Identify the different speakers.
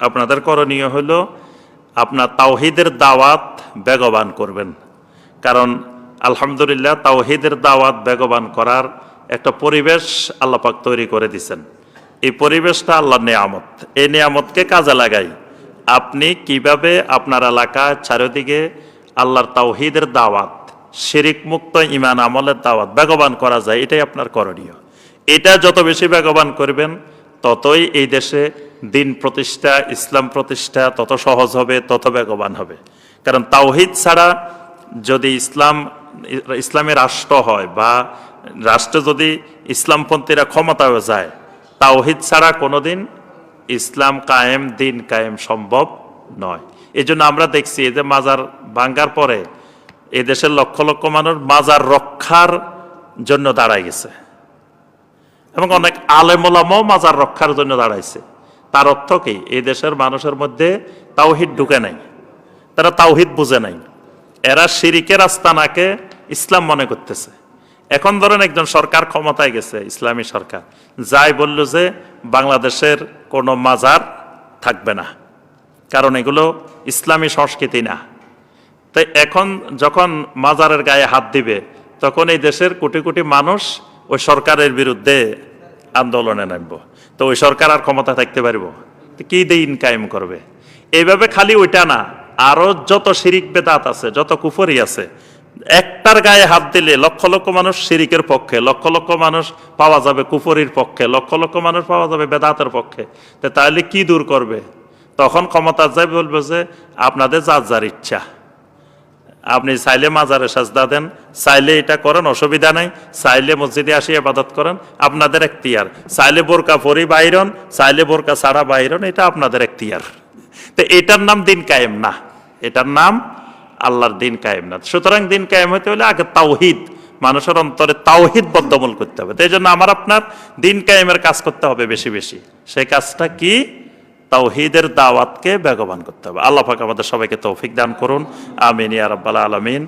Speaker 1: আপনাদের করণীয় হলো আপনার তাওহিদের দাওয়াত বেগবান করবেন। কারণ আলহামদুলিল্লাহ তাওহিদের দাওয়াত বেগবান করার একটা পরিবেশ আল্লাপাক তৈরি করে দিছেন। এই পরিবেশটা আল্লাহর নিয়ামত। এই নিয়ামতকে কাজে লাগাই। আপনি কীভাবে আপনার এলাকা চারিদিকে আল্লাহর তাওহিদের দাওয়াত শিরিক মুক্ত ইমান আমলের দাওয়াত বেগবান করা যায়, এটাই আপনার করণীয়। এটা যত বেশি বেগবান করবেন, ততই এই দেশে দিন প্রতিষ্ঠা, ইসলাম প্রতিষ্ঠা, তত সহজ হবে, তত বেগবান হবে। কারণ তাওহিদ ছাড়া যদি ইসলাম ইসলামী রাষ্ট্র হয় বা রাষ্ট্র যদি ইসলামপন্থীরা ক্ষমতায় যায়, তাওহিদ ছাড়া কোনোদিন ইসলাম কায়েম, দিন কায়েম সম্ভব নয়। এই জন্য আমরা দেখছি এই যে মাজার ভাঙ্গার পরে এই দেশের লক্ষ লক্ষ মানুষ মাজার রক্ষার জন্য দাঁড়ায় গেছে। এবং অনেক আলেমোলামও মাজার রক্ষার জন্য দাঁড়াইছে। তার অর্থ কি? এই দেশের মানুষের মধ্যে তাওহিদ ঢুকে নাই। তারা তাওহিদ বুঝে নাই। এরা শিরিকের আস্তানাকে ইসলাম মনে করতেছে। এখন ধরেন একজন সরকার ক্ষমতায় গেছে, ইসলামী সরকার। যাই বলল যে বাংলাদেশের কোনো মাজার থাকবে না। কারণ এগুলো ইসলামী সংস্কৃতি না। তাই এখন যখন মাজারের গায়ে হাত দিবে, তখন এই দেশের কোটি কোটি মানুষ ওই সরকারের বিরুদ্ধে আন্দোলনে নামব। তো ওই সরকার আর ক্ষমতা থাকতে পারব? কি দিন কায়েম করবে? এইভাবে খালি ওইটা না, আরও যত শিরিক বেদাত আছে, যত কুফরি আছে, একটার গায়ে হাত দিলে লক্ষ লক্ষ মানুষ শিরিকের পক্ষে, লক্ষ লক্ষ মানুষ পাওয়া যাবে কুফরির পক্ষে, লক্ষ লক্ষ মানুষ পাওয়া যাবে বেদাতের পক্ষে। তাহলে কি দূর করবে? তখন ক্ষমতা যাই বলবে যে, আপনাদের যার যার ইচ্ছা। আপনি চাইলে মাজারে সাজদা দেন, চাইলে এটা করেন, অসুবিধা নাই। চাইলে মসজিদে আসি আবাদত করেন, আপনাদের এখতিয়ার। চাইলে বোরকা পরি বাইরন, চাইলে বোরকা ছাড়া বাইরন, এটা আপনাদের এখতিয়ার। তো এটার নাম দিন কায়েম না। এটার নাম আল্লাহর দিন কায়েম না। সুতরাং দিন কায়েম হতে হলে আগে তাওহিদ, মানুষের অন্তরে তাওহিদ বদ্ধমূল করতে হবে। তো এই জন্য আমার আপনার দিন কায়েমের কাজ করতে হবে বেশি বেশি। সেই কাজটা কি? তাওহিদের দাওয়াতকে বেগবান করতে হবে। আল্লাহ পাক আমাদের সবাইকে তৌফিক দান করুন। আমিন ইয়ারব্বাল আলমিন আলামিন।